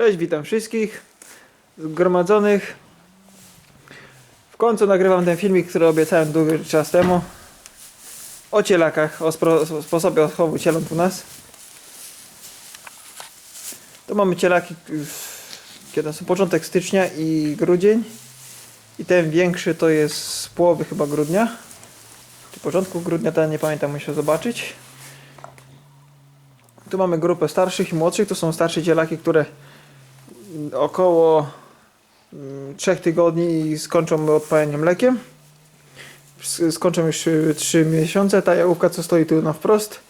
Cześć, witam wszystkich zgromadzonych. W końcu nagrywam ten filmik, który obiecałem długi czas temu. O cielakach, o sposobie odchowu cieląt u nas. To mamy cielaki, kiedy są początek stycznia i grudzień. I ten większy to jest z połowy chyba grudnia. Czy początku grudnia, to nie pamiętam, muszę zobaczyć. Tu mamy grupę starszych i młodszych. To są starsze cielaki, które około 3 tygodni skończą odpajanie mlekiem. Skończą już 3 miesiące. Ta jałówka, co stoi tu na wprost,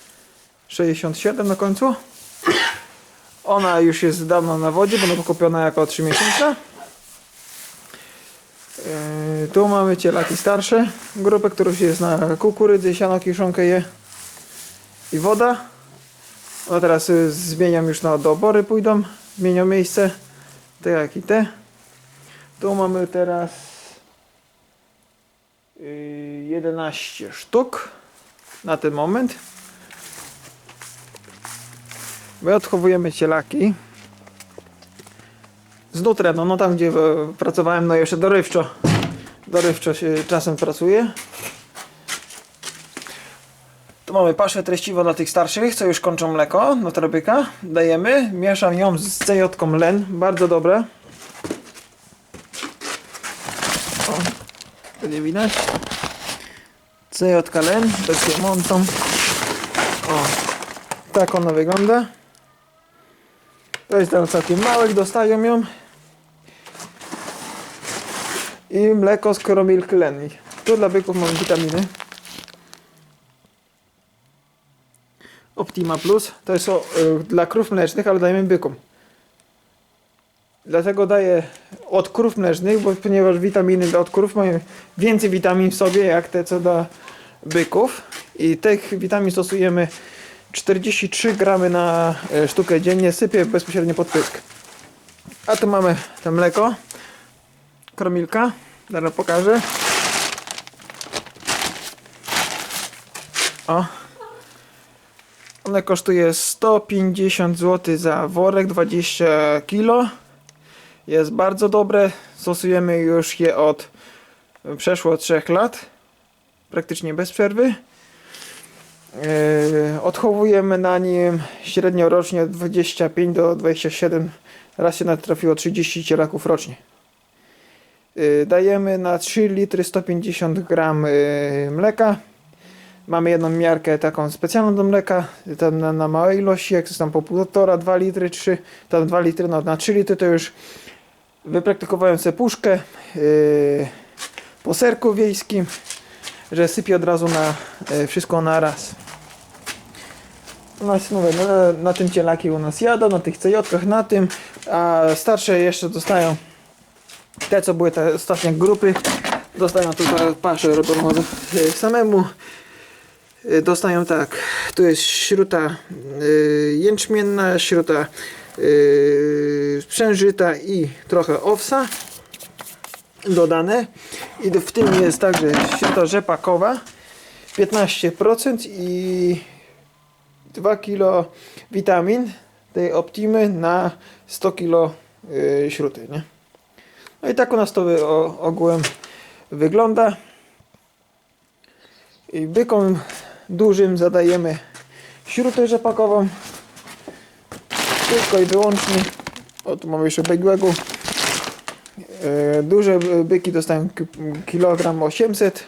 67 na końcu. Ona już jest dawno na wodzie, bo kupiona jako 3 miesiące. Tu mamy cielaki starsze, grupę, która już jest na kukurydzy, siano, kiszonkę je i woda. No teraz y, zmieniam już na dobory pójdą, zmienią miejsce, te jak i te. Tu mamy teraz y, 11 sztuk na ten moment. My odchowujemy cielaki z nutrem, no tam gdzie e, pracowałem, no jeszcze dorywczo. Dorywczo się czasem pracuje. Tu mamy paszę treściwą dla tych starszych, co już kończą mleko na trabyka. Dajemy, mieszam ją z cejotką len, bardzo dobre. O, tu nie widać. Cejotka len, bez montą. O, tak ona wygląda. To jest tam całkiem małych, dostają ją. I mleko z koromilk len. Tu dla byków mamy witaminy. Optima Plus to jest o, y, dla krów mlecznych, ale dajemy bykom. Dlatego daję od krów mlecznych, bo ponieważ witaminy od krów mają więcej witamin w sobie, jak te co dla byków. I tych witamin stosujemy 43 gramy na e, sztukę dziennie, sypię bezpośrednio pod pysk. A tu mamy to mleko, kromilka, zaraz pokażę. O. One kosztuje 150 zł za worek 20 kg. Jest bardzo dobre. Stosujemy już je od e, przeszło 3 lat. Praktycznie bez przerwy. Yy, odchowujemy na nim średnio rocznie od 25 do 27. Raz się natrafiło 30 cielaków rocznie. Yy, dajemy na 3 litry 150 gram mleka. Mamy jedną miarkę taką specjalną do mleka, tam na, na małej ilości, jak jest tam po 1,5, 2 litry, 3, tam 2 litry, no na 3 litry to już wypraktykowałem sobie puszkę yy, po serku wiejskim, że sypię od razu na yy, wszystko na raz. Nas, mówię, na, na tym cielaki u nas jadą, na tych cejotkach, na tym, a starsze jeszcze dostają te, co były te ostatnie grupy, dostają tutaj paszę robioną yy, samemu. Y, dostają tak, tu jest śruta y, jęczmienna, śruta y, sprzężyta i trochę owsa dodane i w tym jest także śruta rzepakowa 15% i 2 kg witamin tej Optimy na 100 kg śruty, nie? No i tak u nas to ogółem wygląda. I bykom dużym zadajemy śrutę rzepakową. Tylko i wyłącznie. O, tu mamy jeszcze biegłego. E, duże byki dostają ki- kilogram 800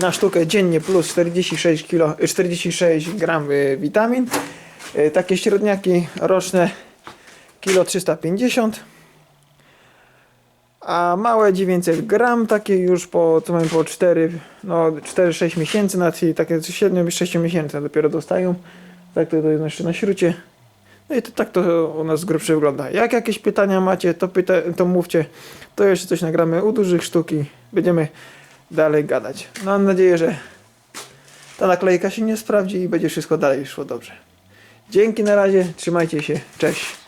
na sztukę dziennie plus 46, kilo, 46 gram e, witamin. E, takie średniaki roczne kilo 350 a małe 900 gram, takie już po, co mamy po 4, no 4-6 miesięcy, na czyli takie 7-6 miesięcy dopiero dostają. Tak to jeszcze na śrucie. No i to, tak to u nas z grubszy wygląda. Jak jakieś pytania macie, to, pyta, to mówcie. To jeszcze coś nagramy u dużych sztuki. Będziemy dalej gadać. No, mam nadzieję, że ta naklejka się nie sprawdzi i będzie wszystko dalej szło dobrze. Dzięki na razie, trzymajcie się, cześć.